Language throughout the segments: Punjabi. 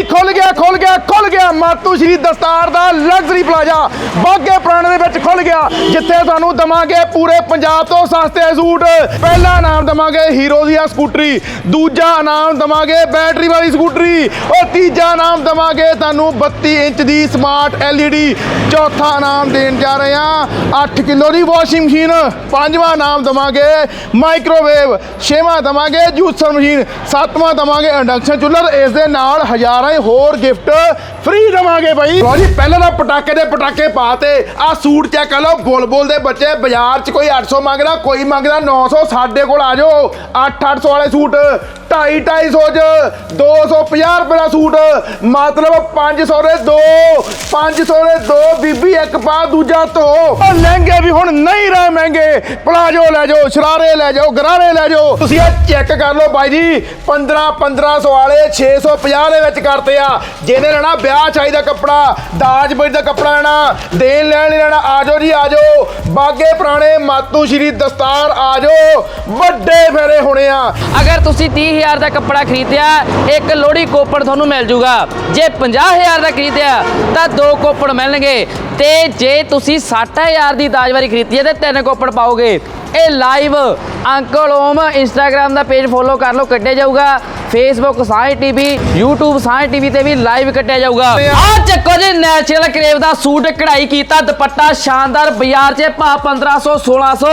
ਜੀ ਖੁੱਲ ਗਿਆ ਖੁੱਲ ਗਿਆ ਖੁੱਲ ਮਾਤੂ ਸ਼੍ਰੀ ਦਸਤਾਰ ਦਾ ਲਗਜ਼ਰੀ ਪਲਾਜ਼ਾ ਬਾਗੇ ਪੁਰਾਣੇ ਦੇ ਵਿੱਚ ਖੁੱਲ ਗਿਆ, ਜਿੱਥੇ ਤੁਹਾਨੂੰ ਦਵਾਂਗੇ ਪੂਰੇ ਪੰਜਾਬ ਤੋਂ ਸਸਤੇ ਸੂਟ। ਪਹਿਲਾ ਇਨਾਮ ਦਵਾਂਗੇ ਹੀਰੋ ਦੀ ਸਕੂਟਰੀ, ਦੂਜਾ ਇਨਾਮ ਦਵਾਂਗੇ ਬੈਟਰੀ ਵਾਲੀ ਸਕੂਟਰੀ, ਔਰ ਤੀਜਾ ਇਨਾਮ ਦਵਾਂਗੇ ਤੁਹਾਨੂੰ 32 ਇੰਚ ਦੀ ਸਮਾਰਟ LED ਚੌਥਾ ਇਨਾਮ ਦੇਣ ਜਾ ਰਹੇ ਹਾਂ 8 ਕਿਲੋ ਦੀ ਵਾਸ਼ਿੰਗ ਮਸ਼ੀਨ ਪੰਜਵਾਂ ਇਨਾਮ ਦਵਾਂਗੇ ਮਾਈਕ੍ਰੋਵੇਵ ਛੇਵਾਂ ਦਵਾਂਗੇ ਜੂਸਰ ਮਸ਼ੀਨ ਸੱਤਵਾਂ ਦਵਾਂਗੇ ਇੰਡਕਸ਼ਨ ਚੁੱਲ੍ਹਾ, ਇਸ ਦੇ ਨਾਲ ਹਜ਼ਾਰਾਂ ਹੋਰ ਗਿਫਟ ਫ੍ਰੀ ਦਵਾਂਗੇ ਬਾਈ। ਲੋ ਜੀ, ਪਹਿਲਾਂ ਤਾਂ ਪਟਾਕੇ ਦੇ ਪਟਾਕੇ ਪਾਤੇ। ਆ ਸੂਟ ਚੈੱਕ ਕਰ ਲਓ, ਬੁਲਬੁਲ ਦੇ ਬੱਚੇ, ਬਾਜ਼ਾਰ 'ਚ ਕੋਈ 800 ਮੰਗਦਾ, ਕੋਈ ਮੰਗਦਾ 900 ਸਾਡੇ ਕੋਲ ਆ ਜਾਓ। 8-800 ਵਾਲੇ ਸੂਟ। ਢਾਈ 250 ਚ 250 ਰੁਪਏ ਦਾ ਸੂਟ, ਮਤਲਬ 500 ਦੇ ਦੋ 500 ਦੇ ਦੋ, ਬੀਬੀ ਇੱਕ ਪਾ ਦੂਜਾ ਧੋ। ਉਹ ਲਹਿੰਗੇ ਵੀ ਹੁਣ ਨਹੀਂ ਰਹੇ ਮਹਿੰਗੇ। ਪਲਾਜੋ ਲੈ ਜਾਓ, ਸ਼ਰਾਰੇ ਲੈ ਜਾਓ, ਗਰਾਰੇ ਲੈ ਜਾਓ। ਤੁਸੀਂ ਇਹ ਚੈੱਕ ਕਰ ਲਓ ਬਾਈ ਜੀ 15 1500 ਵਾਲੇ 650 ਦੇ ਵਿੱਚ ਕਰਤੇ ਆ। ਜਿਹਨੇ ਲੈਣਾ ਵਿਆਹ ਚਾਹੀਦਾ ਕੱਪੜਾ, ਦਾਜ ਬਈ ਦਾ ਕੱਪੜਾ ਲੈਣਾ, ਦੇਣ ਲੈਣ ਲਈ ਲੈਣਾ, ਆ ਜਾਓ ਜੀ, ਆ ਜਾਓ। ਬਾਗੇ ਪੁਰਾਣੇ ਮਾਤੂ ਸ਼੍ਰੀ ਦਸਤਾਰ, ਆ ਜਾਓ। ਵੱਡੇ ਫੇਰੇ ਹੋਣੇ ਆ। ਅਗਰ ਤੁਸੀਂ ਹਜ਼ਾਰ ਦਾ ਕੱਪੜਾ ਖਰੀਦਿਆ, ਇੱਕ ਲੋਹੜੀ ਕੋਪਣ ਤੁਹਾਨੂੰ ਮਿਲ ਜੂਗਾ। ਜੇ 50000 ਦਾ ਖਰੀਦਿਆ, ਤਾਂ ਦੋ ਕੋਪਣ ਮਿਲਣਗੇ। ਤੇ ਜੇ ਤੁਸੀਂ 60000 ਦੀ ਦਾਜਵਾਰੀ ਖਰੀਦੀ ਹੈ, ਤੇ ਤਿੰਨ ਕੋਪਣ ਪਾਓਗੇ। ਇਹ ਲਾਈਵ ਅੰਕਲ ਓਮ ਇੰਸਟਾਗ੍ਰam ਦਾ ਪੇਜ ਫੋਲੋ ਕਰ ਲਓ ਕੱਢਿਆ ਜਾਊਗਾ। Facebook Sai TV YouTube Sai TV ਤੇ ਵੀ ਲਾਈਵ ਕੱਟਿਆ ਜਾਊਗਾ। ਆ ਚੱਕੋ ਜੀ ਨੈਚੁਰਲ ਕਰੇਵ ਦਾ ਸੂਟ ਕਢਾਈ ਕੀਤਾ ਦੁਪੱਟਾ ਸ਼ਾਨਦਾਰ ਬਾਜ਼ਾਰ 'ਚ ਭਾ 1500 1600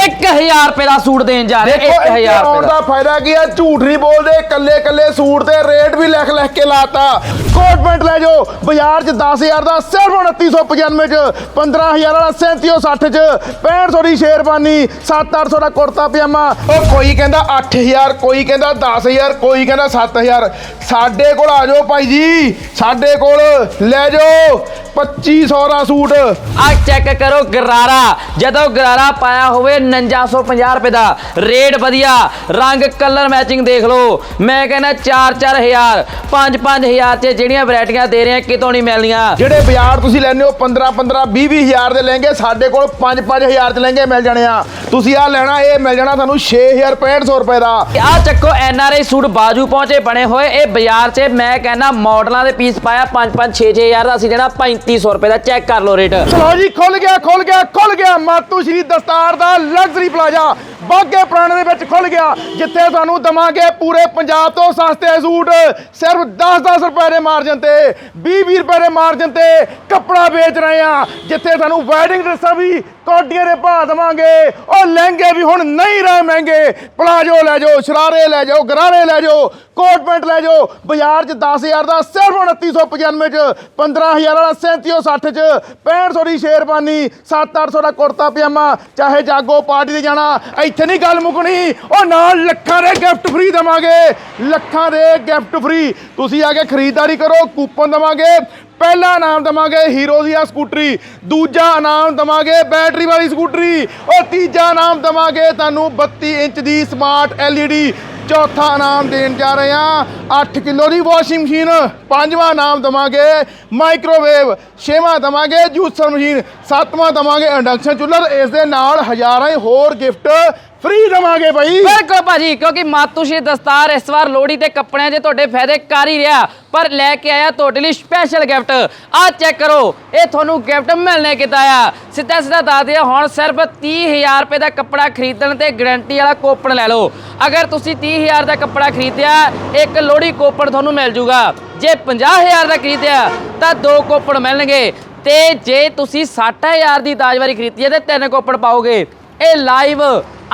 1000 ਰੁਪਏ ਦਾ ਸੂਟ ਦੇਣ ਜਾ ਰਹੇ ਦੇਖੋ 1000 ਇੱਥੇ ਰੁਪਏ ਆਉਣ ਦਾ ਦਾ ਫਾਇਦਾ ਕੀ ਆ ਝੂਠ ਨਹੀਂ ਬੋਲਦੇ ਕੱਲੇ ਕੱਲੇ ਸੂਟ ਤੇ ਰੇਟ ਵੀ ਲਿਖ ਲਿਖ ਕੇ ਲਾਤਾ। ਕੋਟ ਪੈਂਟ ਲੈ ਜਾਓ ਬਾਜ਼ਾਰ 'ਚ 10000 ਦਾ ਸਿਰਫ 2995 ਚ 15000 ਵਾਲਾ 3760 ਚ 6500 ਦੀ ਸ਼ੇਰਵਾਨੀ 7-800 ਦਾ ਕੁੜਤਾ ਪਜਾਮਾ। ਉਹ ਕੋਈ ਕਹਿੰਦਾ 8000 ਕੋਈ ਕਹਿੰਦਾ 10000 ਕੋਈ ਕਹਿੰਦਾ 7000 ਸਾਡੇ ਕੋਲ ਆ ਜਾਓ ਭਾਈ ਜੀ ਸਾਡੇ ਕੋਲ ਲੈ ਜਾਓ 2500 ਦਾ ਸੂਟ। ਆ ਚੈੱਕ ਕਰੋ ਗਰਾਰਾ। ਜਦੋਂ ਗਰਾਰਾ ਪਾਇਆ ਹੋਵੇ 4950 ਰੁਪਏ ਦਾ। ਰੇਟ ਵਧੀਆ ਰੰਗ ਕਲਰ ਮੈਚਿੰਗ ਦੇਖ ਲਓ। ਮੈਂ ਕਹਿੰਦਾ 4-4000 5-5000 ਚ ਜਿਹੜੀਆਂ ਵੈਰਾਈਟੀਆਂ ਦੇ ਰਹੇ ਆ ਕਿਤੋਂ ਨਹੀਂ ਮਿਲਣੀਆਂ। ਜਿਹੜੇ ਬਾਜ਼ਾਰ ਤੁਸੀਂ ਲੈਂਦੇ ਹੋ 15 15 20 20 ਹਜ਼ਾਰ ਦੇ ਲਹਿੰਗੇ ਸਾਡੇ ਕੋਲ 5 5 ਹਜ਼ਾਰ ਚ ਲਹਿੰਗੇ ਮਿਲ ਜਾਣੇ ਆ। ਤੁਸੀਂ ਆ ਲੈਣਾ ਇਹ ਮਿਲ ਜਾਣਾ ਤੁਹਾਨੂੰ 6000 6500 ਰੁਪਏ ਦਾ। ਆ ਚੱਕੋ ਐਨ ਆਰ ਆਈ ਸੂਟ ਬਾਜੂ ਪਹੁੰਚੇ ਬਣੇ ਹੋਏ। ਇਹ ਬਾਜ਼ਾਰ 'ਚ ਮੈਂ ਕਹਿੰਦਾ ਮਾਡਲਾਂ ਦੇ ਪੀਸ ਪਾਇਆ 5-5 6-6000 ਦਾ। ਅਸੀਂ ਜਿਹੜਾ 3500 ਰੁਪਏ ਦਾ। ਚੈੱਕ ਕਰ ਲਓ ਰੇਟ। ਚਲੋ ਜੀ ਖੁੱਲ ਗਿਆ ਖੁੱਲ ਗਿਆ ਖੁੱਲ ਗਿਆ। ਮਾਤੂ ਸ਼੍ਰੀ ਦਸਤਾਰ ਦਾ ਲਗਜ਼ਰੀ ਪਲਾਜ਼ਾ। ਬਾਗੇ ਪੁਰਾਣੇ ਦੇ ਵਿੱਚ ਖੁੱਲ ਗਿਆ, ਜਿੱਥੇ ਤੁਹਾਨੂੰ ਦਵਾਂਗੇ ਪੂਰੇ ਪੰਜਾਬ ਤੋਂ ਸਸਤੇ ਸੂਟ। ਸਿਰਫ 10-10 ਰੁਪਏ ਦੇ ਮਾਰਜਨ ਤੇ 20-20 ਰੁਪਏ ਦੇ ਮਾਰਜਨ ਤੇ ਕੱਪੜਾ ਵੇਚ ਰਹੇ ਆ ਜਿੱਥੇ ਤੁਹਾਨੂੰ ਵੈਡਿੰਗ ਡਰੈਸਾਂ ਵੀ ਕੋਟੀਆਂ ਦੇ ਭਾਅ ਦਵਾਂਗੇ। ਉਹ ਲਹਿੰਗੇ ਵੀ ਹੁਣ ਨਹੀਂ ਰਹੇ ਮਹਿੰਗੇ। ਪਲਾਜੋ ਲੈ ਜਾਓ, ਸ਼ਰਾਰੇ ਲੈ ਜਾਓ, ਗਰਾਰੇ ਲੈ ਜਾਓ, ਕੋਟ ਪੈਂਟ ਲੈ ਜਾਓ। ਬਾਜ਼ਾਰ 'ਚ 10000 ਦਾ ਸਿਰਫ 2995 ਚ 15000 ਵਾਲਾ 3760 ਚ 6500 ਦੀ ਸ਼ੇਰਵਾਨੀ 7-800 ਦਾ ਕੁੜਤਾ ਪਜਾਮਾ, ਚਾਹੇ ਜਾਗੋ ਪਾਰਟੀ ਤੇ ਜਾਣਾ ਇੱਥੇ ਨਹੀਂ ਗੱਲ ਮੁੱਕਣੀ। ਉਹ ਨਾਲ ਲੱਖਾਂ ਦੇ ਗਿਫਟ ਫ੍ਰੀ ਦਵਾਂਗੇ। ਲੱਖਾਂ ਦੇ ਗਿਫਟ ਫ੍ਰੀ ਤੁਸੀਂ ਆ ਕੇ ਖਰੀਦਦਾਰੀ ਕਰੋ ਕੂਪਨ ਦਵਾਂਗੇ। ਪਹਿਲਾ ਇਨਾਮ ਦਵਾਂਗੇ ਹੀਰੋ ਦੀ ਆ ਸਕੂਟਰੀ। ਦੂਜਾ ਇਨਾਮ ਦਵਾਂਗੇ ਬੈਟਰੀ ਵਾਲੀ ਸਕੂਟਰੀ। ਔਰ ਤੀਜਾ ਇਨਾਮ ਦਵਾਂਗੇ ਤੁਹਾਨੂੰ 32 ਇੰਚ ਦੀ ਸਮਾਰਟ LED ਚੌਥਾ ਇਨਾਮ ਦੇਣ ਜਾ ਰਹੇ ਹਾਂ। 8 ਕਿਲੋ ਦੀ ਵਾਸ਼ਿੰਗ ਮਸ਼ੀਨ ਪੰਜਵਾਂ ਇਨਾਮ ਦਵਾਂਗੇ। ਮਾਈਕ੍ਰੋਵੇਵ ਛੇਵਾਂ ਦਵਾਂਗੇ। ਜੂਸਰ ਮਸ਼ੀਨ ਸੱਤਵਾਂ ਦਵਾਂਗੇ। ਇੰਡਕਸ਼ਨ ਚੁੱਲ੍ਹਾ ਇਸ ਦੇ ਨਾਲ ਹਜ਼ਾਰਾਂ ਹੀ ਹੋਰ ਗਿਫਟ ਫ੍ਰੀ ਦਵਾਂਗੇ ਭਾਈ। ਬਿਲਕੁਲ ਭਾਜੀ, ਕਿਉਂਕਿ ਮਾਤੂਸ਼ੀ ਦਸਤਾਰ ਇਸ ਵਾਰ ਲੋਹੜੀ ਤੇ ਕੱਪੜਿਆਂ 'ਚ ਤੁਹਾਡੇ ਫਾਇਦੇ ਕਰ ਹੀ ਰਿਹਾ। ਪਰ ਲੈ ਕੇ ਆਇਆ ਤੁਹਾਡੇ ਲਈ ਸਪੈਸ਼ਲ ਗਿਫਟ ਆਹ ਚੈੱਕ ਕਰੋ, ਇਹ ਤੁਹਾਨੂੰ ਗਿਫਟ ਮਿਲਣੇ ਕਿਤਾ ਆ? ਸਿੱਧਾ ਸਿੱਧਾ ਦੱਸ ਦਿਆ ਹੁਣ ਸਿਰਫ 30000 ਰੁਪਏ ਦਾ ਕੱਪੜਾ ਖਰੀਦਣ ਤੇ ਗਾਰੰਟੀ ਵਾਲਾ ਕੋਪਨ ਲੈ ਲਓ। ਅਗਰ ਤੁਸੀਂ 30000 ਦਾ ਕੱਪੜਾ ਖਰੀਦਿਆ, ਇੱਕ ਲੋਹੜੀ ਕੋਪਨ ਤੁਹਾਨੂੰ ਮਿਲ ਜੂਗਾ। ਜੇ 50000 ਦਾ ਖਰੀਦਿਆ, ਤਾਂ ਦੋ ਕੋਪਨ ਮਿਲਣਗੇ। ਤੇ ਜੇ ਤੁਸੀਂ 60000 ਦੀ ਦਾਜਵਾਰੀ ਖਰੀਦੀ ਹੈ, ਤੇ ਤਿੰਨ ਕੋਪਨ ਪਾਓਗੇ। ਇਹ ਲਾਈਵ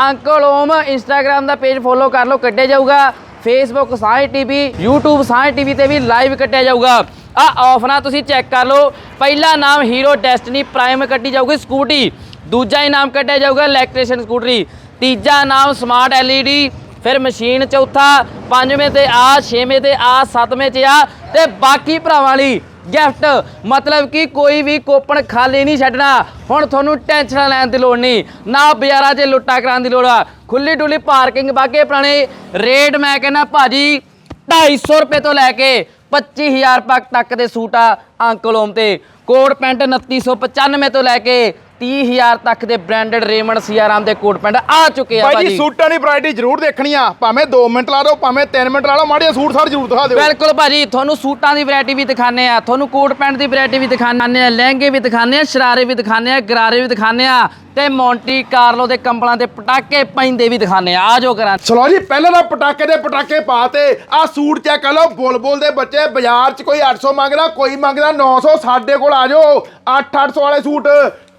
ਅੰਕਲ ਓਮ ਇੰਸਟਾਗ੍ਰam ਦਾ ਪੇਜ ਫੋਲੋ ਕਰ ਲਓ, ਕੱਢਿਆ ਜਾਊਗਾ। Facebook Sai TV YouTube Sai TV ਤੇ ਵੀ ਲਾਈਵ ਕੱਢਿਆ ਜਾਊਗਾ। ਆ ਆਫਰਾਂ ਤੁਸੀਂ ਚੈੱਕ ਕਰ ਲਓ। ਪਹਿਲਾ ਨਾਮ ਹੀਰੋ ਡੈਸਟਨੀ ਪ੍ਰਾਈਮ ਕੱਢੀ ਜਾਊਗੀ ਸਕੂਟੀ ਦੂਜਾ ਇਨਾਮ ਕੱਢਿਆ ਜਾਊਗਾ ਇਲੈਕਟ੍ਰੀਸ਼ੀਅਨ ਸਕੂਟਰੀ ਤੀਜਾ ਨਾਮ ਸਮਾਰਟ LED, ਫਿਰ ਮਸ਼ੀਨ ਚੌਥਾ, ਪੰਜਵੇਂ ਤੇ ਆ, ਛੇਵੇਂ ਤੇ ਆ, ਸੱਤਵੇਂ ਤੇ ਆ ਤੇ ਬਾਕੀ ਭਰਾਵਾਂ ਲਈ ਗਿਫਟ। ਮਤਲਬ ਕਿ ਕੋਈ ਵੀ ਕੋਪਨ ਖਾਲੀ ਨਹੀਂ ਛੱਡਣਾ। ਹੁਣ ਤੁਹਾਨੂੰ ਟੈਨਸ਼ਨ ਲੈਣ ਦੀ ਲੋੜ ਨਹੀਂ। ਨਾ ਬਾਜ਼ਾਰਾਂ 'ਚ ਲੁੱਟਾ ਕਰਾਉਣ ਦੀ ਲੋੜ ਆ। ਖੁੱਲੀ ਡੁੱਲੀ ਪਾਰਕਿੰਗ ਬਾਗੇ ਪੁਰਾਣੇ ਰੇਟ ਮੈਂ ਕਹਿੰਦਾ ਭਾਜੀ 250 ਰੁਪਏ ਤੋਂ ਲੈ ਕੇ 25000 ਰੁਪਏ ਤੱਕ ਦੇ ਸੂਟ ਆ ਅੰਕਲੋਮ ਤੇ। ਕੋਟ ਪੈਂਟ 2995 ਤੋਂ ਲੈ ਕੇ 30000 ਤੱਕ ਦੇ ਬ੍ਰਾਂਡਡ ਰੇਮੰਡ ਸੀਆਰਾਮ ਦੇ ਕੋਟ ਪੈਂਟ ਆ ਚੁੱਕੇ ਆ ਬਾਈ ਜੀ ਭਾਜੀ। ਸੂਟਾਂ ਦੀ ਵੈਰਾਈਟੀ ਜ਼ਰੂਰ ਦੇਖਣੀ ਆ। ਭਾਵੇਂ 2 ਮਿੰਟ ਲਾ ਦਿਓ ਭਾਵੇਂ 3 ਮਿੰਟ ਲਾ ਲਓ ਮਾੜੇ ਜਿਹੇ ਸੂਟ ਸਾਰੇ ਜ਼ਰੂਰ ਦਿਖਾ ਦਿਓ। ਬਿਲਕੁਲ ਭਾਜੀ ਤੁਹਾਨੂੰ ਸੂਟਾਂ ਦੀ ਵੈਰਾਈਟੀ ਵੀ ਦਿਖਾਣੇ ਆ ਤੁਹਾਨੂੰ ਕੋਟ ਪੈਂਟ ਦੀ ਵੈਰਾਈਟੀ ਵੀ ਦਿਖਾਣੇ ਆ ਲਹਿੰਗੇ ਵੀ ਦਿਖਾਣੇ ਆ ਸ਼ਰਾਰੇ ਵੀ ਦਿਖਾਣੇ ਆ ਗਰਾਰੇ ਵੀ ਦਿਖਾਣੇ ਆ ਤੇ ਮੌਂਟੀ ਕਾਰਲੋ ਦੇ ਕੰਬਲਾਂ ਤੇ ਪਟਾਕੇ ਪੈਂਦੇ ਵੀ ਦਿਖਾਣੇ ਆ। ਆਜੋ ਕਰਾਂ ਚਲੋ ਜੀ ਪਹਿਲਾਂ ਤਾਂ ਪਟਾਕੇ ਦੇ ਪਟਾਕੇ ਪਾਤੇ ਆ ਸੂਟ ਚੈੱਕ ਕਰ ਲਓ ਬੁਲਬੁਲ ਦੇ ਬੱਚੇ ਬਾਜ਼ਾਰ 'ਚ ਕੋਈ 800 ਮੰਗਦਾ ਕੋਈ ਮੰਗਦਾ 900 ਸਾਡੇ ਕੋਲ ਆ ਜਾਓ। 8-800 ਵਾਲੇ ਸੂਟ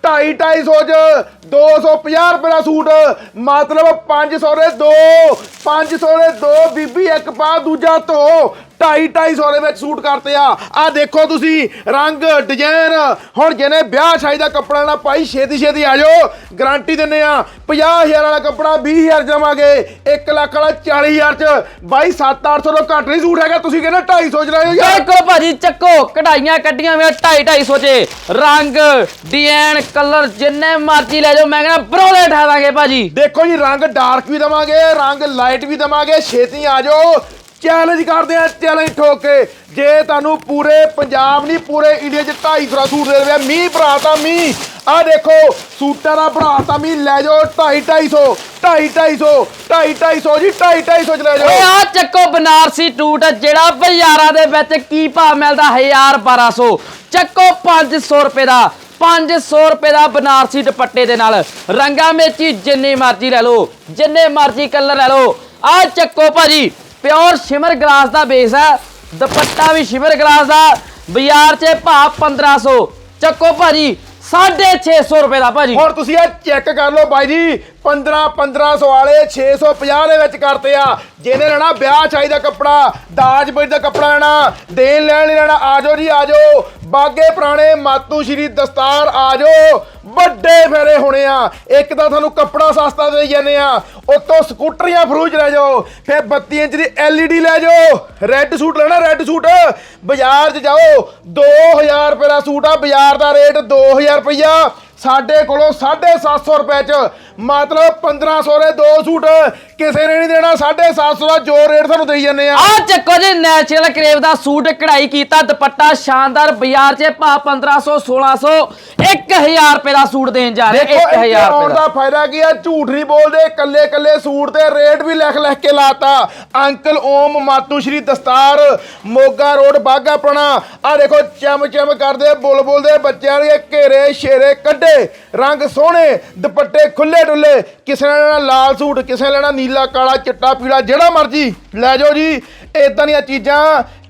ਢਾਈ ਢਾਈ ਸੌ ਚ 250 ਰੁਪਏ ਦਾ ਸੂਟ, ਮਤਲਬ 500 ਦੇ ਦੋ 500 ਦੇ ਦੋ, ਬੀਬੀ ਇੱਕ ਪਾ ਦੂਜਾ ਧੋ। 2.5 250 ਦੇ ਵਿੱਚ ਸੂਟ ਕਰਤੇ ਆ। ਆ ਦੇਖੋ ਤੁਸੀਂ ਰੰਗ ਡਿਜ਼ਾਈਨ ਹੁਣ ਜਿਹਨੇ ਵਿਆਹ ਸ਼ਾਦੀ ਦਾ ਕੱਪੜਾ ਲੈਣਾ ਭਾਈ ਛੇਤੀ ਛੇਤੀ ਆ ਜਾਓ। ਗਾਰੰਟੀ ਦਿੰਨੇ ਆ 50000 ਵਾਲਾ ਕੱਪੜਾ 20000 ਜਮਾਂਗੇ 1 ਲੱਖ ਵਾਲਾ 40000 ਚ। ਬਾਈ 7-800 ਤੋਂ ਘੱਟ ਨਹੀਂ ਸੂਟ ਹੈਗਾ। ਤੁਸੀਂ ਕਹਿੰਦੇ 250 ਚ ਜਾਓ ਯਾਰ। ਬਿਲਕੁਲ ਭਾਜੀ ਚੱਕੋ। ਕਢਾਈਆਂ ਕੱਢੀਆਂ ਹੋਈਆਂ 2.5 250 ਚ। ਰੰਗ ਡਿਜ਼ਾਈਨ ਕਲਰ ਜਿੰਨੇ ਮਰਜ਼ੀ ਲੈ ਜਾਓ। ਮੈਂ ਕਹਿੰਦਾ ਬਰੋਲੇ ਠਾ ਦਾਂਗੇ ਭਾਜੀ। ਦੇਖੋ ਜੀ ਰੰਗ ਡਾਰਕ ਵੀ ਦਵਾਂਗੇ ਰੰਗ ਲਾਈਟ ਵੀ ਦਵਾਂਗੇ। ਛੇਤੀ ਆ ਜਾਓ। ਚੈਲੰਜ ਕਰਦੇ ਆ ਚੈਲੰਜ ਠੋਕ। ਕੇ ਜੇ ਤੁਹਾਨੂੰ ਪੂਰੇ ਪੰਜਾਬ ਨਹੀਂ, ਪੂਰੇ ਇੰਡੀਆ 'ਚ 250 ਦਾ ਸੂਟ ਦੇ ਦੇਵੇ ਮੀਂਹ ਭਰਾਤਾ ਮੀਂਹ। ਆ ਦੇਖੋ, ਸੂਟਾਂ ਦਾ ਭਰਾਤਾ ਮੀਂਹ, ਲੈ ਜਾਓ 2.5 250 2.5 250 ਜੀ 2.5 ਚ ਲੈ ਓਏ ਜਾਓ ਆ ਚੱਕੋ ਬਨਾਰਸੀ ਟੂਟ, ਜਿਹੜਾ ਬਾਜ਼ਾਰਾਂ ਦੇ ਵਿੱਚ ਕੀ ਭਾਅ ਮਿਲਦਾ 1000 1200 ਚੱਕੋ 500 ਰੁਪਏ ਦਾ 500 ਰੁਪਏ ਦਾ ਬਨਾਰਸੀ ਦੁਪੱਟੇ ਦੇ ਨਾਲ। ਰੰਗਾਂ ਵਿੱਚ ਜਿੰਨੀ ਮਰਜ਼ੀ ਲੈ ਲਓ, ਜਿੰਨੇ ਮਰਜ਼ੀ ਕਲਰ ਲੈ ਲਓ। ਆ ਚੱਕੋ ਭਾਜੀ ਪਿਓਰ ਸ਼ਿਮਰ ਗਲਾਸ ਦਾ ਬੇਸ ਹੈ, ਦੁਪੱਟਾ ਵੀ ਸ਼ਿਮਰ ਗਲਾਸ ਦਾ, ਬਾਜ਼ਾਰ 'ਚ ਭਾਅ 1500 ਚੱਕੋ ਭਾਜੀ 650 ਰੁਪਏ ਦਾ ਭਾਜੀ। ਹੁਣ ਤੁਸੀਂ ਇਹ ਚੈੱਕ ਕਰ ਲਓ ਬਾਈ ਜੀ 15 1500 ਵਾਲੇ 650 ਦੇ ਵਿੱਚ ਕਰਤੇ ਆ। ਜਿਹਨੇ ਲੈਣਾ ਵਿਆਹ ਚਾਹੀਦਾ ਕੱਪੜਾ, ਦਾਜ ਬਈ ਦਾ ਕੱਪੜਾ ਲੈਣਾ, ਦੇਣ ਲੈਣ ਲਈ ਲੈਣਾ ਆਜੋ ਜੀ ਆਜੋ ਬਾਗੇ ਪੁਰਾਣੇ ਮਾਤੂ ਸ਼੍ਰੀ ਦਸਤਾਰ ਆਜੋ ਵੱਡੇ ਫੇਰੇ ਹੋਣੇ ਆ। ਇੱਕ ਤਾਂ ਤੁਹਾਨੂੰ ਕੱਪੜਾ ਸਸਤਾ ਦੇ ਜਾਂਦੇ ਆ। ਉਤੋਂ ਸਕੂਟਰੀਆਂ ਫਰੂਜ ਲੈ ਜਾਓ। ਫਿਰ 32 ਇੰਚ ਦੀ LED ਲੈ ਜਾਓ। ਰੈੱਡ ਸੂਟ ਲੈਣਾ ਰੈੱਡ ਸੂਟ ਬਾਜ਼ਾਰ 'ਚ ਜਾਓ। 2000 ਰੁਪਏ ਦਾ ਸੂਟ ਆ, ਬਾਜ਼ਾਰ ਦਾ ਰੇਟ 2000 ਰੁਪਈਆ ਸਾਡੇ ਕੋਲੋਂ 750 ਰੁਪਏ ਚ ਮਤਲਬ 1500 ਦੇ ਦੋ ਸੂਟ ਕਿਸੇ ਨੇ ਨਹੀਂ ਦੇਣਾ 750 ਦਾ ਜੋ ਰੇਟ ਤੁਹਾਨੂੰ ਦੇਈ ਜਾਂਦੇ ਆ। ਆ ਚੱਕੋ ਜੀ ਨੈਚੁਰਲ ਕਰੇਵ ਦਾ ਸੂਟ ਕਢਾਈ ਕੀਤਾ ਦੁਪੱਟਾ ਸ਼ਾਨਦਾਰ ਬਾਜ਼ਾਰ 'ਚ ਭਾ 1500 1600 1000 ਰੁਪਏ ਦਾ ਸੂਟ ਦੇਣ ਜਾ ਰਹੇ ਦੇਖੋ 1000 ਇੱਥੇ ਆਉਣ ਰੁਪਏ ਦਾ ਦਾ। ਫਾਇਦਾ ਕੀ ਆ? ਝੂਠ ਨਹੀਂ ਬੋਲਦੇ ਕੱਲੇ ਕੱਲੇ ਸੂਟ ਤੇ ਰੇਟ ਵੀ ਲਿਖ ਲਿਖ ਕੇ ਲਾਤਾ। ਅੰਕਲ ਓਮ ਮਾਤੂ ਸ਼੍ਰੀ ਦਸਤਾਰ ਮੋਗਾ ਰੋਡ ਬਾਗਾ ਪੁਰਾਣਾ। ਆ ਦੇਖੋ ਚਮ ਚਮ ਕਰਦੇ ਬੁਲਬੁਲ ਦੇ ਬੱਚਿਆਂ ਦੇ ਘੇਰੇ ਸ਼ੇਰੇ ਕੱਢੇ ਰੰਗ ਸੋਹਣੇ ਦੁਪੱਟੇ ਖੁੱਲੇ ਡੁੱਲੇ ਕਿਸੇ ਨੇ ਲੈਣਾ ਲਾਲ ਸੂਟ, ਕਿਸੇ ਨੇ ਲੈਣਾ ਨੀਲਾ, ਕਾਲਾ, ਚਿੱਟਾ, ਪੀਲਾ, ਜਿਹੜਾ ਮਰਜ਼ੀ। ਲੈ ਜਾਓ ਜੀ ਇਦਾਂ ਦੀਆਂ ਚੀਜ਼ਾਂ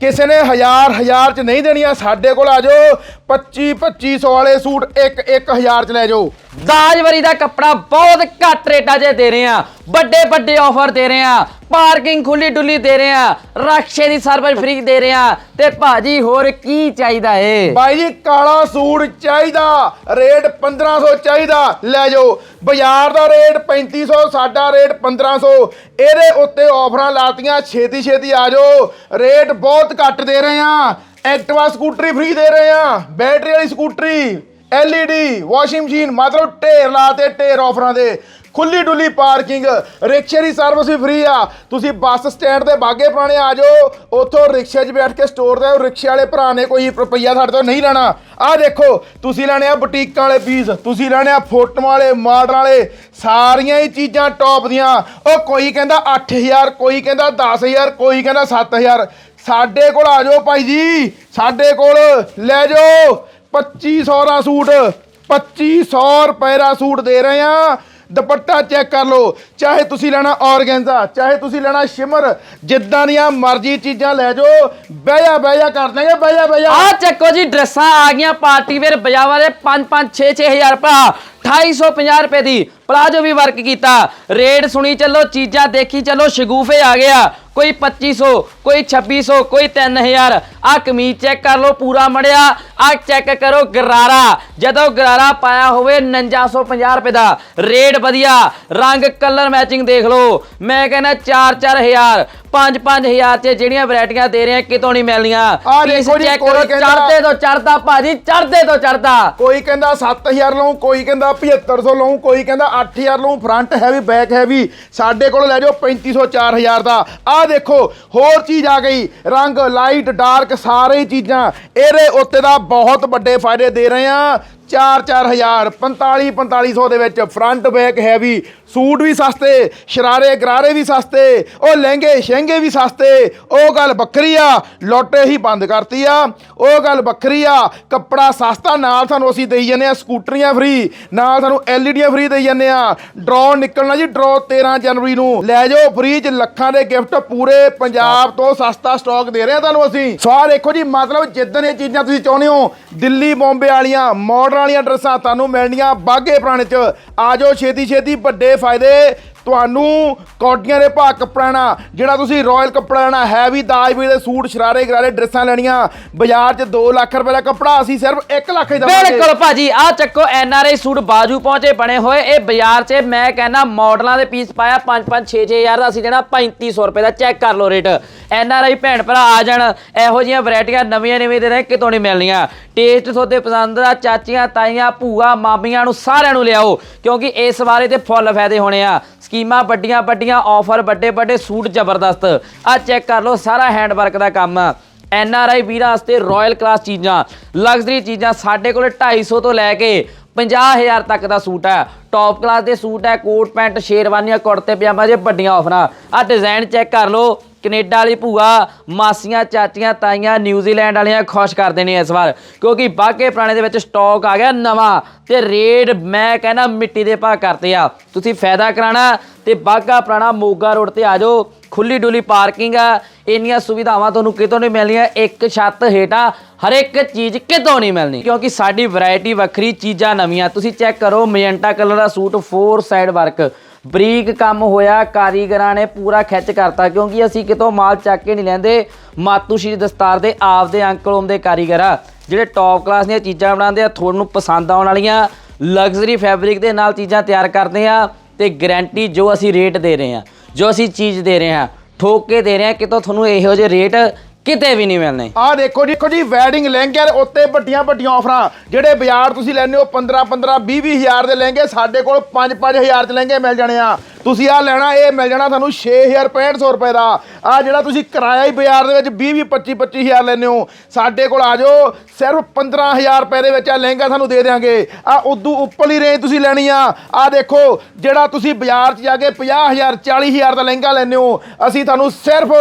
ਕਿਸੇ ਨੇ ਹਜ਼ਾਰ ਹਜ਼ਾਰ ਚ ਨਹੀਂ ਦੇਣੀਆਂ ਸਾਡੇ ਕੋਲ ਆ ਜਾਓ। 25 2500 ਵਾਲੇ ਸੂਟ ਇੱਕ ਇੱਕ ਹਜ਼ਾਰ ਚ ਲੈ ਜਾਓ। ਦਾਜਵਰੀ ਦਾ ਕੱਪੜਾ ਬਹੁਤ ਘੱਟ ਰੇਟਾਂ 'ਚ ਦੇ ਰਹੇ ਆ। ਵੱਡੇ ਵੱਡੇ ਆਫਰ ਦੇ ਰਹੇ ਆ। ਪਾਰਕਿੰਗ ਖੁੱਲੀ ਡੁੱਲੀ ਦੇ ਰਹੇ ਆ। ਰਕਸ਼ੇ ਦੀ ਸਰਵਿਸ ਫ੍ਰੀ ਦੇ ਰਹੇ ਆ। ਤੇ ਭਾਜੀ ਹੋਰ ਕੀ ਚਾਹੀਦਾ ਏ? ਬਾਈ ਜੀ ਕਾਲਾ ਸੂਟ ਚਾਹੀਦਾ। ਰੇਟ 1500 ਚਾਹੀਦਾ। ਲੈ ਜਾਓ। ਬਾਜ਼ਾਰ ਦਾ ਰੇਟ 3500 ਸਾਡਾ ਰੇਟ 1500 ਇਹਦੇ ਉੱਤੇ ਆਫਰਾਂ ਲਾਤੀਆਂ। ਛੇਤੀ ਛੇਤੀ ਆ ਜਾਓ। ਰੇਟ ਬਹੁਤ ਘੱਟ ਦੇ ਰਹੇ ਆ ਐਕਟਿਵਾ ਸਕੂਟਰੀ ਫ੍ਰੀ ਦੇ ਰਹੇ ਆ ਬੈਟਰੀ ਵਾਲੀ ਸਕੂਟਰੀ, LED ਵਾਸ਼ਿੰਗ ਮਸ਼ੀਨ ਮਤਲਬ ਢੇਰ ਲਾਤੇ ਢੇਰ ਆਫਰਾਂ ਦੇ। ਖੁੱਲੀ ਡੁੱਲੀ ਪਾਰਕਿੰਗ ਰਿਕਸ਼ੇ ਦੀ ਸਰਵਿਸ ਵੀ ਫ੍ਰੀ ਆ। ਤੁਸੀਂ ਬੱਸ ਸਟੈਂਡ ਦੇ ਬਾਗੇ ਪੁਰਾਣੇ ਆ ਜਾਓ। ਉੱਥੋਂ ਰਿਕਸ਼ੇ 'ਚ ਬੈਠ ਕੇ ਸਟੋਰ ਤੇ ਰਿਕਸ਼ੇ ਵਾਲੇ ਭਰਾ ਨੇ ਕੋਈ ਰੁਪਈਆ ਸਾਡੇ ਤੋਂ ਨਹੀਂ ਲੈਣਾ। ਆਹ ਦੇਖੋ, ਤੁਸੀਂ ਲੈਣੇ ਆ ਬੁਟੀਕਾਂ ਵਾਲੇ ਪੀਸ ਤੁਸੀਂ ਲੈਣੇ ਆ ਫੋਟੋਆਂ ਵਾਲੇ ਮਾਡਲ ਵਾਲੇ, ਸਾਰੀਆਂ ਹੀ ਚੀਜ਼ਾਂ ਟੌਪ ਦੀਆਂ। ਉਹ ਕੋਈ ਕਹਿੰਦਾ 8000 ਕੋਈ ਕਹਿੰਦਾ 10000 ਕੋਈ ਕਹਿੰਦਾ 7000 ਸਾਡੇ ਕੋਲ ਆ ਜਾਓ ਭਾਈ ਜੀ। ਸਾਡੇ ਕੋਲ ਲੈ ਜਾਓ। 2500 ਦਾ ਸੂਟ। 2500 ਰੁਪਏ ਦਾ ਸੂਟ ਦੇ ਰਹੇ ਆ। ਦੁਪੱਟਾ ਚੈੱਕ ਕਰ ਲਓ। ਚਾਹੇ ਤੁਸੀਂ ਲੈਣਾ ਔਰਗੈਂਜ਼ਾ, ਚਾਹੇ ਤੁਸੀਂ ਲੈਣਾ ਸ਼ਿਮਰ, ਜਿੱਦਾਂ ਦੀਆਂ ਮਰਜ਼ੀ ਚੀਜ਼ਾਂ ਲੈ ਜਾਓ। ਬਹਿ ਜਾ ਬਹਿ ਜਾ ਕਰ ਦਾਂਗੇ ਬਹਿ ਜਾ ਬਹਿ ਜਾ ਆ ਚੱਕੋ ਜੀ, ਡਰੈਸਾਂ ਆ ਗਈਆਂ ਪਾਰਟੀ ਵੇਅਰ ਬਜਾਵਾ ਦੇ 5 5 6 6000 ਰੁਪਏ। 2850 ਰੁਪਏ ਦੀ ਪਲਾਜੋ ਵੀ ਵਰਕ ਕੀਤਾ। ਰੇਟ ਸੁਣੀ ਚੱਲੋ, ਚੀਜ਼ਾਂ ਦੇਖੀ ਚੱਲੋ, ਸ਼ਗੂਫੇ ਆ ਗਿਆ ਕੋਈ 2500 ਕੋਈ 2600 ਕੋਈ 3000 ਆ ਕਮੀਜ਼ ਚੈੱਕ ਕਰ ਲਓ, ਪੂਰਾ ਮੜਿਆ। ਆ ਚੈੱਕ ਕਰੋ, ਗਰਾਰਾ। ਜਦੋਂ ਗਰਾਰਾ ਪਾਇਆ ਹੋਵੇ 4950 ਰੁਪਏ ਦਾ। ਰੇਟ ਵਧੀਆ। ਰੰਗ ਕਲਰ ਮੈਚਿੰਗ ਦੇਖ ਲਓ। ਮੈਂ ਕਹਿੰਦਾ 4-4000 5-5000 ਚ ਜਿਹੜੀਆਂ ਵੈਰਾਈਟੀਆਂ ਦੇ ਰਹੇ ਆ ਕਿਤੋਂ ਨਹੀਂ ਮਿਲਣੀਆਂ? ਆਹ ਪੀਸ ਦੇਖੋ ਜੀ, ਚੈੱਕ ਕੋਈ ਕਰੋ ਕਹਿੰਦਾ- ਚੜਦੇ ਤੋਂ ਚੜਦਾ ਭਾਜੀ ਚੜਦੇ ਤੋਂ ਚੜਦਾ ਕੋਈ ਕਹਿੰਦਾ 7000 ਲਊ ਕੋਈ ਕਹਿੰਦਾ 7500 ਲਊ ਕੋਈ ਕਹਿੰਦਾ 8000 ਲਊ ਫਰੰਟ ਹੈਵੀ ਬੈਕ ਹੈਵੀ ਸਾਡੇ ਕੋਲ ਲੈ ਜਾਓ 3500 4000 ਦਾ। ਆਹ ਦੇਖੋ ਹੋਰ ਚੀਜ਼ ਆ ਗਈ ਰੰਗ ਲਾਈਟ ਡਾਰਕ ਸਾਰੇ ਹੀ ਚੀਜ਼ਾਂ ਇਹਦੇ ਉੱਤੇ ਦਾ ਬਹੁਤ ਵੱਡੇ ਫਾਇਦੇ ਦੇ ਰਹੇ ਆ। 4-4000 45-4500 ਦੇ ਵਿੱਚ ਫਰੰਟ ਬੈਕ ਹੈਵੀ ਸੂਟ ਵੀ ਸਸਤੇ, ਸ਼ਰਾਰੇ ਗਰਾਰੇ ਵੀ ਸਸਤੇ, ਉਹ ਲਹਿੰਗੇ ਸ਼ਹਿੰਗੇ ਵੀ ਸਸਤੇ, ਉਹ ਗੱਲ ਵੱਖਰੀ ਆ, ਲੋਟੇ ਹੀ ਬੰਦ ਕਰਤੀ ਆ, ਉਹ ਗੱਲ ਵੱਖਰੀ ਆ, ਕੱਪੜਾ ਸਸਤਾ, ਨਾਲ ਤੁਹਾਨੂੰ ਅਸੀਂ ਦੇਈ ਜਾਂਦੇ ਆ ਸਕੂਟਰੀਆਂ ਫ੍ਰੀ ਨਾਲ ਤੁਹਾਨੂੰ ਐਲਈਡੀਆਂ ਫ੍ਰੀ ਦੇਈ ਜਾਂਦੇ ਆ। ਡਰੋ ਨਿਕਲਣਾ ਜੀ ਡਰੋ 13 ਜਨਵਰੀ ਨੂੰ। ਲੈ ਜਾਓ ਫ੍ਰੀ ਚ ਲੱਖਾਂ ਦੇ ਗਿਫਟ ਪੂਰੇ ਪੰਜਾਬ ਤੋਂ ਸਸਤਾ ਸਟਾਕ ਦੇ ਰਹੇ ਆ ਤੁਹਾਨੂੰ ਅਸੀਂ। ਸੋ ਦੇਖੋ ਜੀ, ਮਤਲਬ ਜਿੱਦਣ ਇਹ ਚੀਜ਼ਾਂ ਤੁਸੀਂ ਚਾਹੁੰਦੇ ਹੋ ਦਿੱਲੀ, ਬੰਬੇ ਵਾਲੀਆਂ ਮਾਡਰਨ ਵਾਲੀਆਂ ਡਰੈਸਾਂ ਤੁਹਾਨੂੰ ਮਿਲਣੀਆਂ ਬਾਗੇ ਪੁਰਾਣੇ ਚ। ਆ ਜਾਓ ਛੇਤੀ ਛੇਤੀ ਵੱਡੇ ਫਾਇਦੇ ਤੁਹਾਨੂੰ ਕੋਟੀਆਂ ਦੇ ਭਾਅ ਕੱਪੜਾ ਲੈਣਾ, ਜਿਹੜਾ ਤੁਸੀਂ ਰਾਇਲ ਕੱਪੜਾ ਹੈਵੀ ਦਾਜ ਵੀ ਦੇ ਸੂਟ, ਸ਼ਰਾਰੇ ਗਰਾਰੇ, ਡਰੈਸਾਂ ਲੈਣੀਆਂ। ਬਾਜ਼ਾਰ 'ਚ 2 ਲੱਖ ਰੁਪਏ ਦਾ ਕੱਪੜਾ, ਅਸੀਂ ਸਿਰਫ 1 ਲੱਖ ਹੀ ਦਵਾਂਗੇ। ਬਿਲਕੁਲ ਭਾਜੀ ਆ ਚੱਕੋ, ਐਨ ਆਰ ਆਈ ਸੂਟ ਬਾਜੂ ਪਹੁੰਚੇ ਬਣੇ ਹੋਏ। ਇਹ ਬਾਜ਼ਾਰ 'ਚ ਮੈਂ ਕਹਿੰਦਾ ਮਾਡਲਾਂ ਦੇ ਪੀਸ ਪਾਇਆ 5 5 6 6 ਦਾ ਅਸੀਂ ਜਿਹੜਾ 3500 ਰੁਪਏ ਦਾ ਚੈੱਕ ਕਰ ਲਓ ਰੇਟ। ਐਨ ਆਰ ਆਈ ਭੈਣ ਭਰਾ ਆ ਜਾਣ, ਇਹੋ ਜਿਹੀਆਂ ਵੈਰਾਈਟੀਆਂ ਨਵੀਆਂ ਨਵੀਆਂ ਦੇ ਰਹੇ ਕਿਤੋਂ ਨਹੀਂ ਮਿਲਣੀਆਂ। ਟੇਸਟ ਤੁਹਾਡੇ ਪਸੰਦ ਦਾ, ਚਾਚੀਆਂ, ਤਾਈਆਂ, ਭੂਆ, ਮਾਮੀਆਂ ਨੂੰ ਸਾਰਿਆਂ ਨੂੰ ਲਿਆਓ, ਕਿਉਂਕਿ ਇਸ ਵਾਰੇ ਤੇ ਫੁੱਲ ਫਾਇਦੇ ਹੋਣੇ ਆ। ਸਕੀਮਾਂ ਵੱਡੀਆਂ ਵੱਡੀਆਂ ਆਫਰ, ਵੱਡੇ ਵੱਡੇ ਸੂਟ ਜ਼ਬਰਦਸਤ। ਆ ਚੈੱਕ ਕਰ ਲਓ, ਸਾਰਾ ਹੈਂਡ ਵਰਕ ਦਾ ਕੰਮ। ਆ ਐਨ ਆਰ ਆਈ ਵੀਰਾਂ ਵਾਸਤੇ ਰਾਇਲ ਕਲਾਸ ਚੀਜ਼ਾਂ ਲਗਜ਼ਰੀ ਚੀਜ਼ਾਂ ਸਾਡੇ ਕੋਲ 250 ਤੋਂ ਲੈ ਕੇ 50000 ਤੱਕ ਦਾ ਸੂਟ ਹੈ। ਟੌਪ ਕਲਾਸ ਦੇ ਸੂਟ ਹੈ, ਕੋਟ, ਪੈਂਟ, ਸ਼ੇਰਵਾਨੀਆਂ, ਕੁੜਤੇ, ਪਜਾਮਾ, ਜੇ ਵੱਡੀਆਂ ਆਫਰਾਂ। ਆ ਡਿਜ਼ਾਈਨ ਚੈੱਕ ਕਰ ਲਓ। ਕੈਨੇਡਾ ਵਾਲੀ ਭੂਆ, ਮਾਸੀਆਂ, ਚਾਚੀਆਂ, ਤਾਈਆਂ ਨਿਊਜ਼ੀਲੈਂਡ ਵਾਲੀਆਂ ਖੁਸ਼ ਕਰਦੇ ਨੇ ਇਸ ਵਾਰ। ਕਿਉਂਕਿ ਬਾਗੇ ਪੁਰਾਣੇ ਦੇ ਵਿੱਚ ਸਟਾਕ ਆ ਗਿਆ ਨਵਾਂ ਤੇ ਰੇਟ ਮੈਂ ਕਹਿੰਦਾ ਮਿੱਟੀ ਦੇ ਭਾਅ ਕਰਤੇ ਆ। ਤੁਸੀਂ ਫਾਇਦਾ ਕਰਾਣਾ ਤੇ ਬਾਗਾ ਪੁਰਾਣਾ ਮੋਗਾ ਰੋਡ ਤੇ ਆ ਜਾਓ। ਖੁੱਲੀ ਡੁੱਲੀ ਪਾਰਕਿੰਗ ਆ। ਇੰਨੀਆਂ ਸੁਵਿਧਾਵਾਂ ਤੁਹਾਨੂੰ ਕਿਤੋਂ ਨਹੀਂ ਮਿਲਣੀਆਂ। ਇੱਕ ਛੱਤ ਹੇਠਾਂ ਹਰ ਇੱਕ ਚੀਜ਼ ਕਿਤੋਂ ਨਹੀਂ ਮਿਲਣੀ। ਕਿਉਂਕਿ ਸਾਡੀ ਵੈਰਾਈਟੀ ਵੱਖਰੀ ਚੀਜ਼ਾਂ ਨਵੀਆਂ। ਤੁਸੀਂ ਚੈੱਕ ਕਰੋ ਮੈਜੈਂਟਾ ਕਲਰ ਦਾ ਸੂਟ ਫੋਰ ਸਾਈਡ ਵਰਕ ਬਰੀਕ ਕੰਮ ਹੋਇਆ, ਕਾਰੀਗਰਾਂ ਨੇ ਪੂਰਾ ਖਿੱਚ ਕਰਤਾ, ਕਿਉਂਕਿ ਅਸੀਂ ਕਿਤੋਂ ਮਾਲ ਚੱਕ ਕੇ ਨਹੀਂ ਲੈਂਦੇ, ਮਾਤੂ ਸ਼੍ਰੀ ਦਸਤਾਰ ਦੇ ਆਪਦੇ ਅੰਕਲ ਹੋਮ ਦੇ ਕਾਰੀਗਰ ਆ, ਜਿਹੜੇ ਟੌਪ ਕਲਾਸ ਦੀਆਂ ਚੀਜ਼ਾਂ ਬਣਾਉਂਦੇ ਆ, ਤੁਹਾਨੂੰ ਪਸੰਦ ਆਉਣ ਵਾਲੀਆਂ ਲਗਜ਼ਰੀ ਫੈਬਰਿਕ ਦੇ ਨਾਲ ਚੀਜ਼ਾਂ ਤਿਆਰ ਕਰਦੇ ਆ, ਤੇ ਗਾਰੰਟੀ ਜੋ ਅਸੀਂ ਰੇਟ ਦੇ ਰਹੇ ਹਾਂ ਜੋ ਅਸੀਂ ਚੀਜ਼ ਦੇ ਰਹੇ ਹਾਂ ਠੋਕ ਕੇ ਦੇ ਰਹੇ ਹਾਂ ਕਿਤੋਂ ਤੁਹਾਨੂੰ ਇਹੋ ਜਿਹੇ ਰੇਟ ਕਿਤੇ ਵੀ ਨਹੀਂ ਮਿਲਣੇ। ਆਹ ਦੇਖੋ ਜੀ ਦੇਖੋ ਜੀ ਵੈਡਿੰਗ ਲਹਿੰਗੇ ਦੇ ਉੱਤੇ ਵੱਡੀਆਂ ਵੱਡੀਆਂ ਆਫਰਾਂ ਜਿਹੜੇ ਬਾਜ਼ਾਰ ਤੁਸੀਂ ਲੈਣੇ ਹੋ 15 15 20 20 ਹਜ਼ਾਰ ਦੇ ਲਹਿੰਗੇ ਸਾਡੇ ਕੋਲ 5 5 ਹਜ਼ਾਰ ਚ ਲਹਿੰਗੇ ਮਿਲ ਜਾਣੇ ਆ। ਤੁਸੀਂ ਆ ਲੈਣਾ, ਇਹ ਮਿਲ ਜਾਣਾ ਤੁਹਾਨੂੰ 6000 6500 ਰੁਪਏ ਦਾ। ਆ ਜਿਹੜਾ ਤੁਸੀਂ ਕਿਰਾਇਆ ਹੀ ਬਾਜ਼ਾਰ ਦੇ ਵਿੱਚ 20 20 25 25 ਹਜ਼ਾਰ ਲੈਣੇ ਹੋ, ਸਾਡੇ ਕੋਲ ਆ ਜਾਓ, ਸਿਰਫ 15000 ਰੁਪਏ ਦੇ ਵਿੱਚ ਆ ਲਹਿੰਗਾ ਤੁਹਾਨੂੰ ਦੇ ਦੇਾਂਗੇ ਆ ਉਦੋਂ ਉੱਪਰਲੀ ਰੇਂਜ ਤੁਸੀਂ ਲੈਣੀ ਆ। ਆ ਦੇਖੋ, ਜਿਹੜਾ ਤੁਸੀਂ ਬਾਜ਼ਾਰ 'ਚ ਜਾ ਕੇ 50000 40000 ਦਾ ਲਹਿੰਗਾ ਲੈਣੇ ਹੋ, ਅਸੀਂ ਤੁਹਾਨੂੰ ਸਿਰਫ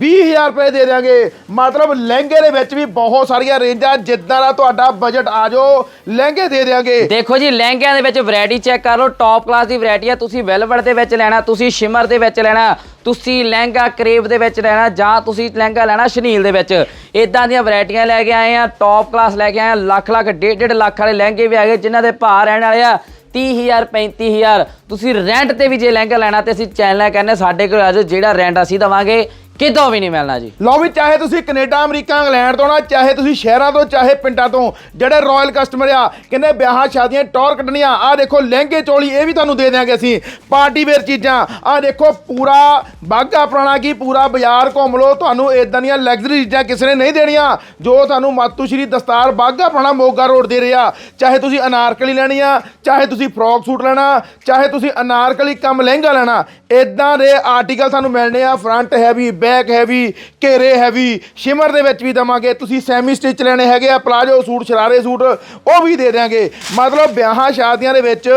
20000 ਰੁਪਏ ਦੇ ਦੇਾਂਗੇ ਮਤਲਬ ਲਹਿੰਗੇ ਦੇ ਵਿੱਚ ਵੀ ਬਹੁਤ ਸਾਰੀਆਂ ਰੇਂਜਾਂ ਜਿੱਦਾਂ ਦਾ ਤੁਹਾਡਾ ਬਜਟ ਆ ਜਾਓ, ਲਹਿੰਗੇ ਦੇ ਦੇਾਂਗੇ ਦੇਖੋ ਜੀ, ਲਹਿੰਗਿਆਂ ਦੇ ਵਿੱਚ ਵੈਰਾਈਟੀ ਚੈੱਕ ਕਰ ਲਓ ਟੌਪ ਕਲਾਸ ਦੀ ਵੈਰਾਈਟੀ ਆ, ਤੁਸੀਂ ਵੈਲਵਟ ਦੇ ਵਿੱਚ ਲੈਣਾ, ਤੁਸੀਂ ਸ਼ਿਮਰ ਦੇ ਵਿੱਚ ਲੈਣਾ, ਤੁਸੀਂ ਲਹਿੰਗਾ ਕਰੇਵ ਦੇ ਵਿੱਚ ਲੈਣਾ, ਜਾਂ ਤੁਸੀਂ ਲਹਿੰਗਾ ਲੈਣਾ ਸ਼ਨੀਲ ਦੇ ਵਿੱਚ। ਇਦਾਂ ਦੀਆਂ ਵੈਰਾਈਟੀਆਂ ਲੈ ਕੇ ਆਏ ਆ ਟੌਪ ਕਲਾਸ ਲੈ ਕੇ ਆਏ ਆ, ਲੱਖ ਲੱਖ, ਡੇਢ ਡੇਢ ਲੱਖ ਵਾਲੇ ਲਹਿੰਗੇ ਵੀ ਹੈਗੇ, ਜਿਨ੍ਹਾਂ ਦੇ ਭਾਅ ਰਹਿਣ ਵਾਲੇ ਆ 30000 35000 ਤੁਸੀਂ ਰੈਂਟ ਤੇ ਵੀ ਜੇ ਲਹਿੰਗਾ ਲੈਣਾ ਤੇ ਅਸੀਂ ਚੈਨਲ ਕਹਿੰਦੇ ਸਾਡੇ ਕੋਲ ਆ ਜਾਓ, ਜਿਹੜਾ ਰੈਂਟ ਅਸੀਂ ਦਵਾਂਗੇ ਕਿਤੋਂ ਵੀ ਨਹੀਂ ਮਿਲਣਾ ਜੀ। ਲਓ ਵੀ, ਚਾਹੇ ਤੁਸੀਂ ਕੈਨੇਡਾ, ਅਮਰੀਕਾ, ਇੰਗਲੈਂਡ ਤੋਂ ਨਾ, ਚਾਹੇ ਤੁਸੀਂ ਸ਼ਹਿਰਾਂ ਤੋਂ, ਚਾਹੇ ਪਿੰਡਾਂ ਤੋਂ, ਜਿਹੜੇ ਰਾਇਲ ਕਸਟਮਰ ਆ ਕਹਿੰਦੇ ਵਿਆਹਾਂ ਸ਼ਾਦੀਆਂ, ਟੌਰ ਕੱਢਣੀਆਂ, ਆ ਦੇਖੋ ਲਹਿੰਗੇ, ਚੋਲੀ, ਇਹ ਵੀ ਤੁਹਾਨੂੰ ਦੇ ਦਿਆਂਗੇ ਅਸੀਂ ਪਾਰਟੀ ਵੇਅਰ ਚੀਜ਼ਾਂ। ਆ ਦੇਖੋ, ਪੂਰਾ ਬਾਗਾ ਪੁਰਾਣਾ ਕੀ, ਪੂਰਾ ਬਾਜ਼ਾਰ ਘੁੰਮ ਲਓ, ਤੁਹਾਨੂੰ ਇਦਾਂ ਦੀਆਂ ਲਗਜ਼ਰੀ ਚੀਜ਼ਾਂ ਕਿਸੇ ਨੇ ਨਹੀਂ ਦੇਣੀਆਂ, ਜੋ ਤੁਹਾਨੂੰ ਮਾਤੂ ਸ਼੍ਰੀ ਦਸਤਾਰ ਬਾਗਾ ਪੁਰਾਣਾ ਮੋਗਾ ਰੋਡ ਦੇ ਰਿਹਾ। ਚਾਹੇ ਤੁਸੀਂ ਅਨਾਰਕਲੀ ਲੈਣੀ ਆ, ਚਾਹੇ ਤੁਸੀਂ ਫਰੋਕ ਸੂਟ ਲੈਣਾ, ਚਾਹੇ ਤੁਸੀਂ ਅਨਾਰਕਲੀ ਕੰਮ ਲਹਿੰਗਾ ਲੈਣਾ ਇਦਾਂ ਦੇ ਆਰਟੀਕਲ ਤੁਹਾਨੂੰ ਮਿਲਣੇ ਆ ਫਰੰਟ ਹੈਵੀ ਬੈਕ ਹੈਵੀ, ਘੇਰੇ ਹੈਵੀ, ਸ਼ਿਮਰ ਦੇ ਵਿੱਚ ਵੀ ਦਵਾਂਗੇ। ਤੁਸੀਂ ਸੈਮੀ ਸਟਿਚ ਲੈਣੇ ਹੈਗੇ ਆ, ਪਲਾਜੋ ਸੂਟ, ਸ਼ਰਾਰੇ ਸੂਟ, ਉਹ ਵੀ ਦੇ ਦਿਆਂਗੇ। ਮਤਲਬ ਵਿਆਹਾਂ ਸ਼ਾਦੀਆਂ ਦੇ ਵਿੱਚ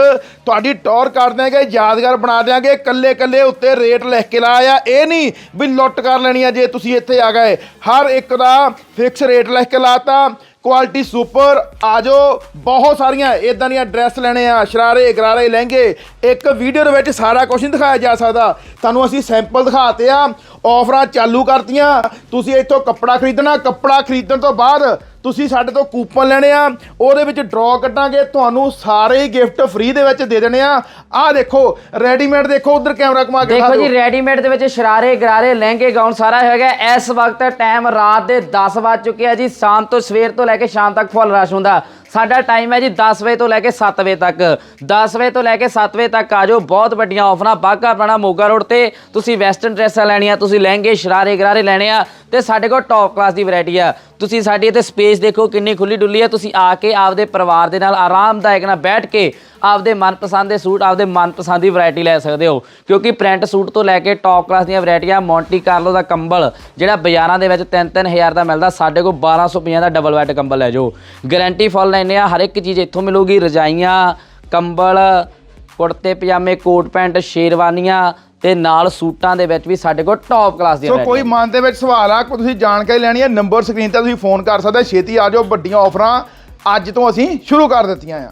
ਤੁਹਾਡੀ ਟੌਰ ਕਰ ਦਿਆਂਗੇ, ਯਾਦਗਾਰ ਬਣਾ ਦਿਆਂਗੇ। ਕੱਲੇ ਕੱਲੇ ਉੱਤੇ ਰੇਟ ਲਿਖ ਕੇ ਲਾਇਆ ਇਹ ਨਹੀਂ ਵੀ ਲੁੱਟ ਕਰ ਲੈਣੀ ਆ ਜੇ ਤੁਸੀਂ ਇੱਥੇ ਆ ਗਏ। ਹਰ ਇੱਕ ਦਾ ਫਿਕਸ ਰੇਟ ਲਿਖ ਕੇ ਲਾਤਾ। Quality super. ਆਜੋ ਬਹੁਤ ਸਾਰੀਆਂ ਇਦਾਂ ਦੀਆਂ ਡਰੈਸ ਲੈਣੇ ਆ, ਸ਼ਰਾਰੇ, ਗਰਾਰੇ, ਲਹਿੰਗੇ। ਇੱਕ ਵੀਡੀਓ ਦੇ ਵਿੱਚ ਸਾਰਾ ਕੁਝ ਨਹੀਂ ਦਿਖਾਇਆ ਜਾ ਸਕਦਾ। ਤੁਹਾਨੂੰ ਅਸੀਂ ਸੈਂਪਲ ਦਿਖਾਤੇ ਆ। ਆਫਰਾਂ ਚਾਲੂ ਕਰਤੀਆਂ। ਤੁਸੀਂ ਇੱਥੋਂ ਕੱਪੜਾ ਖਰੀਦਣਾ, ਕੱਪੜਾ ਖਰੀਦਣ ਤੋਂ ਬਾਅਦ ਤੁਸੀਂ ਸਾਡੇ ਤੋਂ ਕੂਪਨ ਲੈਣੇ ਆ ਉਹਦੇ ਵਿੱਚ ਡਰਾਅ ਕੱਢਾਂਗੇ ਤੁਹਾਨੂੰ ਸਾਰੇ ਹੀ ਗਿਫਟ ਫ੍ਰੀ ਦੇ ਵਿੱਚ ਦੇ ਦੇਣੇ ਆ। ਆਹ ਦੇਖੋ ਰੈਡੀਮੇਡ ਦੇਖੋ ਉਧਰ ਕੈਮਰਾ ਘੁਮਾ ਕੇ ਦਿਖਾ ਦੇਖੋ ਜੀ। ਰੈਡੀਮੇਡ ਦੇ ਵਿੱਚ ਸ਼ਰਾਰੇ ਗਰਾਰੇ ਲਹਿੰਗੇ ਗਾਊਨ ਸਾਰਾ ਹੈਗਾ। ਇਸ ਵਕਤ ਟਾਈਮ ਰਾਤ ਦੇ 10 ਵੱਜ ਚੁੱਕੇ ਆ ਜੀ ਸ਼ਾਮ ਤੋਂ ਸਵੇਰ ਤੋਂ ਲੈ ਕੇ ਸ਼ਾਮ ਤੱਕ ਫੁੱਲ ਰਸ਼ ਹੁੰਦਾ। ਸਾਡਾ ਟਾਈਮ ਹੈ ਜੀ 10 ਵਜੇ ਤੋਂ ਲੈ ਕੇ 7 ਵਜੇ ਤੱਕ। 10 ਵਜੇ ਤੋਂ ਲੈ ਕੇ 7 ਵਜੇ ਤੱਕ ਆ ਜਾਓ। ਬਹੁਤ ਵੱਡੀਆਂ ਆਫਰਾਂ ਬਾਗਾ ਆਪਣਾ ਮੋਗਾ ਰੋਡ ਤੇ। ਤੁਸੀਂ ਵੈਸਟਰਨ ਡਰੈਸਾਂ ਲੈਣੀਆਂ, ਤੁਸੀਂ ਲਹਿੰਗੇ, ਸ਼ਰਾਰੇ ਗਰਾਰੇ ਲੈਣੇ ਆ ਤੇ ਸਾਡੇ ਕੋਲ ਟੌਪ ਕਲਾਸ ਦੀ ਵੈਰਾਈਟੀ ਆ। ਤੁਸੀਂ ਸਾਡੀ ਇੱਥੇ ਸਪੇਸ ਦੇਖੋ, ਕਿੰਨੀ ਖੁੱਲੀ ਡੁੱਲੀ ਆ। ਤੁਸੀਂ ਆ ਕੇ ਆਪਦੇ ਪਰਿਵਾਰ ਦੇ ਨਾਲ ਆਰਾਮਦਾਇਕ ਨਾਲ ਬੈਠ ਕੇ ਆਪਦੇ ਮਨਪਸੰਦ ਦੇ ਸੂਟ ਆਪਦੇ ਮਨਪਸੰਦ ਦੀ ਵੈਰਾਈਟੀ ਲੈ ਸਕਦੇ ਹੋ ਕਿਉਂਕਿ ਪ੍ਰਿੰਟ ਸੂਟ ਤੋਂ ਲੈ ਕੇ ਟੌਪ ਕਲਾਸ ਦੀਆਂ ਵੈਰਾਈਟੀਆਂ ਮੌਂਟੀ ਕਾਰਲੋ ਦਾ ਕੰਬਲ ਜਿਹੜਾ ਬਾਜ਼ਾਰਾਂ ਦੇ ਵਿੱਚ 3-3000 ਦਾ ਮਿਲਦਾ ਸਾਡੇ ਕੋਲ 1250 ਦਾ ਡਬਲ ਬੈੱਡ ਕੰਬਲ ਲੈ ਜਾਓ ਗਾਰੰਟੀ ਫੁੱਲ ਲੈਨੇ ਆ ਹਰ ਇੱਕ ਚੀਜ਼ ਇੱਥੋਂ ਮਿਲੂਗੀ ਰਜਾਈਆਂ ਕੰਬਲ ਕੁੜਤੇ ਪਜਾਮੇ ਕੋਟ ਪੈਂਟ ਸ਼ੇਰਵਾਨੀਆਂ ਤੇ ਨਾਲ ਸੂਟਾਂ ਦੇ ਵਿੱਚ ਵੀ ਸਾਡੇ ਕੋਲ ਟੌਪ ਕਲਾਸ ਦੀਆਂ ਸੋ ਕੋਈ। ਮਨ ਦੇ ਵਿੱਚ ਸਵਾਲ ਆ ਕੋਈ ਤੁਸੀਂ ਜਾਣਕਾਰੀ ਲੈਣੀ ਹੈ ਨੰਬਰ ਸਕਰੀਨ ਤੇ ਤੁਸੀਂ ਫੋਨ ਕਰ ਸਕਦੇ। ਛੇਤੀ ਆ ਜਾਓ ਵੱਡੀਆਂ ਆਫਰਾਂ ਅੱਜ ਤੋਂ ਅਸੀਂ ਸ਼ੁਰੂ ਕਰ ਦਿੱਤੀਆਂ ਆ